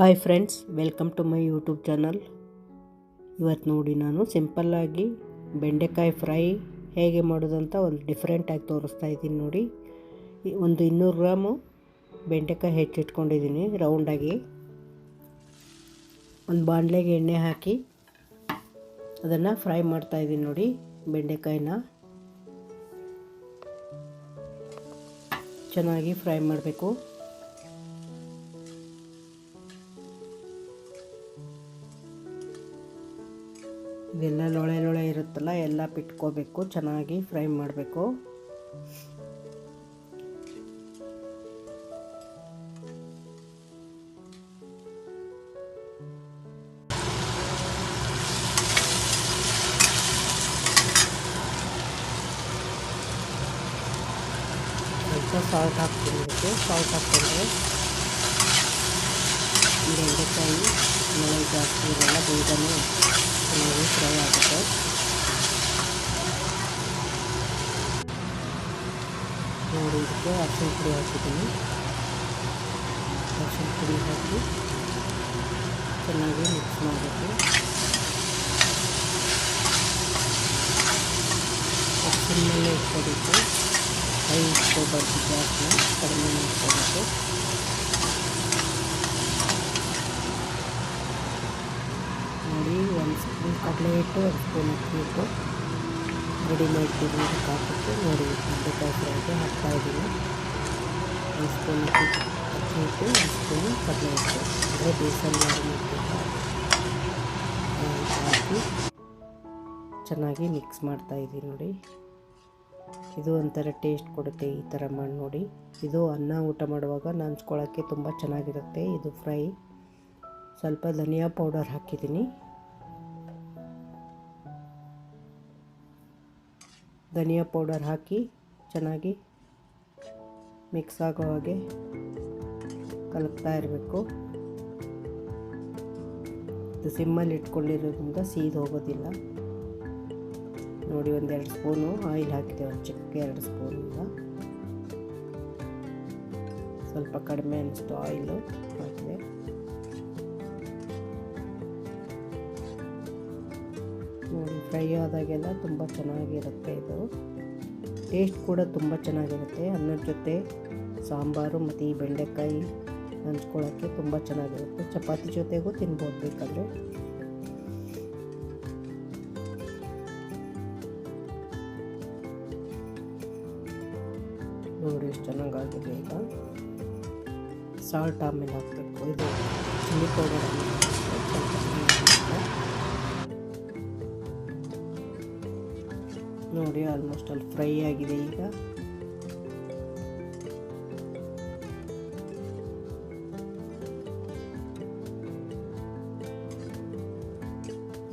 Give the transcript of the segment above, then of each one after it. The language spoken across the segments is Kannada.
Hi friends, welcome to my YouTube channel. ಇವತ್ತು ನೋಡಿ ನಾನು ಸಿಂಪಲ್ಲಾಗಿ ಬೆಂಡೆಕಾಯಿ ಫ್ರೈ ಹೇಗೆ ಮಾಡೋದಂತ ಒಂದು ಡಿಫ್ರೆಂಟಾಗಿ ತೋರಿಸ್ತಾ ಇದ್ದೀನಿ ನೋಡಿ. ಒಂದು ಇನ್ನೂರು ಗ್ರಾಮು ಬೆಂಡೆಕಾಯಿ ಹೆಚ್ಚಿಟ್ಕೊಂಡಿದ್ದೀನಿ ರೌಂಡಾಗಿ ಒಂದು ಬಾಣಲೆಗೆ ಎಣ್ಣೆ ಹಾಕಿ ಅದನ್ನು ಫ್ರೈ ಮಾಡ್ತಾಯಿದ್ದೀನಿ ನೋಡಿ ಬೆಂಡೆಕಾಯಿನ. ಚೆನ್ನಾಗಿ ಫ್ರೈ ಮಾಡಬೇಕು. ಇದೆಲ್ಲ ಲೊಳೆ ಲೊಳೆ ಇರುತ್ತಲ್ಲ, ಎಲ್ಲ ಬಿಟ್ಕೋಬೇಕು ಚೆನ್ನಾಗಿ ಫ್ರೈ ಮಾಡಬೇಕು. ಸಾಲ್ಟ್ ಹಾಕ್ತಿರ್ಬೇಕು ಸಾಲ್ಟ್ ಹಾಕ್ಕೊಂಡ್ರೆ ಬೆಂಡೆಕಾಯಿ, ಮಳೆ ಜಾಸ್ತಿ ಇರಲ್ಲ, ಬೇಗನೆ ಚೆನ್ನಾಗಿ ಫ್ರೈ ಆಗುತ್ತೆ ನೋಡಿ, ಇದಕ್ಕೆ ಅರಿಶಿನ ಪುಡಿ ಹಾಕಿದ್ದೀನಿ. ಅರಿಶಿನ ಪುಡಿ ಹಾಕಿ ಚೆನ್ನಾಗಿ ಮಿಕ್ಸ್ ಮಾಡಬೇಕು. ಸಿಮ್ಮಲ್ಲೇ ಇಟ್ಕೋಬೇಕು ಕೈ ಇಟ್ಕೋಬಾರ್ದು ಜಾಸ್ತಿ, ಕಡಿಮೆ ಇಟ್ಕೋಬೇಕು ನೋಡಿ ಒಂದು ಸ್ಪೂನ್ ಕಡಲೆ ಹಿಟ್ಟು ಒಂದು ಸ್ಪೂನ್ ಅಕ್ಕಿ ಹಿಟ್ಟು ರೆಡಿಮೇಡ್ ಬಿರಿಯಾನಿ ಹಾಕಿಬಿಟ್ಟು ನೋಡಿ ಬೆಂಡೆಕಾಯಿ ಫ್ರೈಗೆ ಹಾಕ್ತಾಯಿದ್ದೀನಿ ಒಂದು ಸ್ಪೂನ್ ಅಕ್ಕಿ ಒಂದು ಸ್ಪೂನ್ ಕಡಲೆ ಹಿಟ್ಟು ಅಂದರೆ ಬೇಸನ್ ಮಾಡಿ ಹಾಕಿ ಚೆನ್ನಾಗಿ ಮಿಕ್ಸ್ ಮಾಡ್ತಾಯಿದ್ದೀನಿ ನೋಡಿ. ಇದು ಒಂಥರ ಟೇಸ್ಟ್ ಕೊಡುತ್ತೆ ಈ ಥರ ಮಾಡಿ ನೋಡಿ. ಇದು ಅನ್ನ ಊಟ ಮಾಡುವಾಗ ನಾನ್ಸ್ಕೊಳ್ಳೋಕ್ಕೆ ತುಂಬ ಚೆನ್ನಾಗಿರುತ್ತೆ. ಇದು ಫ್ರೈ. ಸ್ವಲ್ಪ ಧನಿಯಾ ಪೌಡರ್ ಹಾಕಿದ್ದೀನಿ. ಧನಿಯಾ ಪೌಡರ್ ಹಾಕಿ ಚೆನ್ನಾಗಿ ಮಿಕ್ಸ್ ಆಗೋ ಹಾಗೆ ಕಲಕ್ತಾ ಇರಬೇಕು. ಇದು ಸಿಮ್ಮಲ್ಲಿ ಇಟ್ಕೊಂಡಿರೋದ್ರಿಂದ ಸೀದ್ ಹೋಗೋದಿಲ್ಲ. ನೋಡಿ ಒಂದೆರಡು ಸ್ಪೂನು ಆಯಿಲ್ ಹಾಕಿದೆ ಒಂದು ಚಿಕ್ಕ ಎರಡು ಸ್ಪೂನಿಂದ. ಸ್ವಲ್ಪ ಕಡಿಮೆ ಅನಿಸ್ತು ಆಯಿಲು ಫ್ರೈ ಆದಾಗೆಲ್ಲ ತುಂಬ ಚೆನ್ನಾಗಿರುತ್ತೆ ಇದು. ಟೇಸ್ಟ್ ಕೂಡ ತುಂಬ ಚೆನ್ನಾಗಿರುತ್ತೆ. ಅನ್ನದ ಜೊತೆ ಸಾಂಬಾರು ಮತ್ತು ಈ ಬೆಂಡೆಕಾಯಿ ಹಂಚ್ಕೊಳ್ಳೋಕ್ಕೆ ತುಂಬ ಚೆನ್ನಾಗಿರುತ್ತೆ. ಚಪಾತಿ ಜೊತೆಗೂ ತಿನ್ಬೋದು ಬೇಕಾದರೆ. ನೋಡಿ ಎಷ್ಟು ಚೆನ್ನಾಗಾಗಿದೆ ಈಗ. ಸಾಲ್ಟ್ ಆಮೇಲೆ ಹಾಕಬೇಕು. ಇದು ಚಿಲ್ಲಿ ಪೌಡರ್ ನೋಡಿ ಆಲ್ಮೋಸ್ಟ್ ಅಲ್ಲಿ ಫ್ರೈ ಆಗಿದೆ ಈಗ.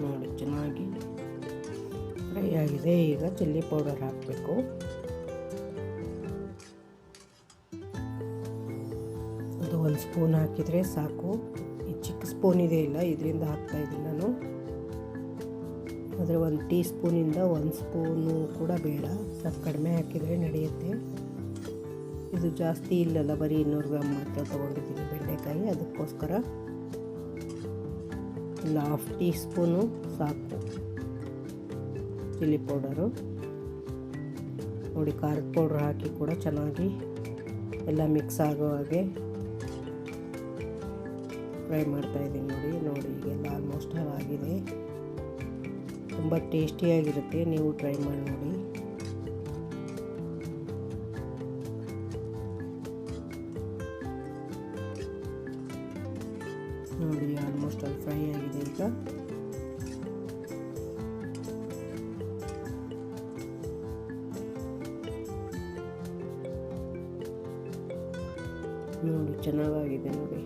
ನೋಡಿ, ಚೆನ್ನಾಗಿ ಫ್ರೈ ಆಗಿದೆ. ಈಗ ಚಿಲ್ಲಿ ಪೌಡರ್ ಹಾಕಬೇಕು. ಅದು ಒಂದು ಸ್ಪೂನ್ ಹಾಕಿದರೆ ಸಾಕು. ಈ ಚಿಕ್ಕ ಸ್ಪೂನ್ ಇದೆ ಇಲ್ಲ, ಇದರಿಂದ ಹಾಕ್ತಾಯಿದ್ದೀನಿ ನಾನು. ಆದರೆ ಒಂದು ಟೀ ಸ್ಪೂನಿಂದ ಒಂದು ಸ್ಪೂನು ಕೂಡ ಬೇಡ. ಸ್ವಲ್ಪ ಕಡಿಮೆ ಹಾಕಿದರೆ ನಡೆಯುತ್ತೆ. ಇದು ಜಾಸ್ತಿ ಇಲ್ಲಲ್ಲ, ಬರೀ ಇನ್ನೂರು ಗ್ರಾಮ್ ಮಾತ್ರ ತೊಗೊಂಡಿದ್ದೀನಿ ಬೆಂಡೆಕಾಯಿ. ಅದಕ್ಕೋಸ್ಕರ ಇಲ್ಲ ಹಾಫ್ ಟೀ ಸ್ಪೂನು ಸಾಕು ಚಿಲ್ಲಿ ಪೌಡರು. ನೋಡಿ, ಖಾರದ ಪೌಡ್ರ್ ಹಾಕಿ ಕೂಡ ಚೆನ್ನಾಗಿ ಎಲ್ಲ ಮಿಕ್ಸ್ ಆಗೋ ಹಾಗೆ ಫ್ರೈ ಮಾಡ್ತಾಯಿದ್ದೀನಿ ನೋಡಿ. ನೋಡಿ ಈಗೆಲ್ಲ ಆಲ್ಮೋಸ್ಟ್ ಆಗಿದೆ. ತುಂಬ ಟೇಸ್ಟಿಯಾಗಿರುತ್ತೆ, ನೀವು ಟ್ರೈ ಮಾಡಿ ನೋಡಿ. ನೋಡಿ ಆಲ್ಮೋಸ್ಟ್ ಅಲ್ಲಿ ಫ್ರೈ ಆಗಿದೆ ಈಗ. ನೋಡಿ, ಚೆನ್ನಾಗಾಗಿದೆ ನೋಡಿ.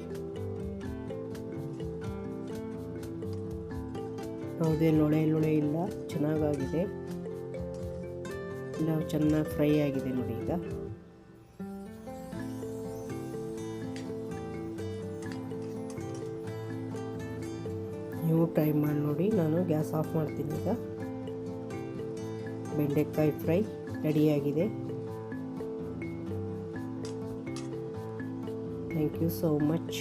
ಯಾವುದೇ ಲೊಳೆ ಲೊಳೆ ಇಲ್ಲ, ಚೆನ್ನಾಗಾಗಿದೆ. ಎಲ್ಲ ಚೆನ್ನಾಗಿ ಫ್ರೈ ಆಗಿದೆ ನೋಡಿ ಈಗ. ನೀವು ಟ್ರೈ ಮಾಡಿ ನೋಡಿ, ನಾನು ಗ್ಯಾಸ್ ಆಫ್ ಮಾಡ್ತೀನಿ ಈಗ. ಬೆಂಡೆಕಾಯಿ ಫ್ರೈ ರೆಡಿಯಾಗಿದೆ ಥ್ಯಾಂಕ್ ಯು ಸೋ ಮಚ್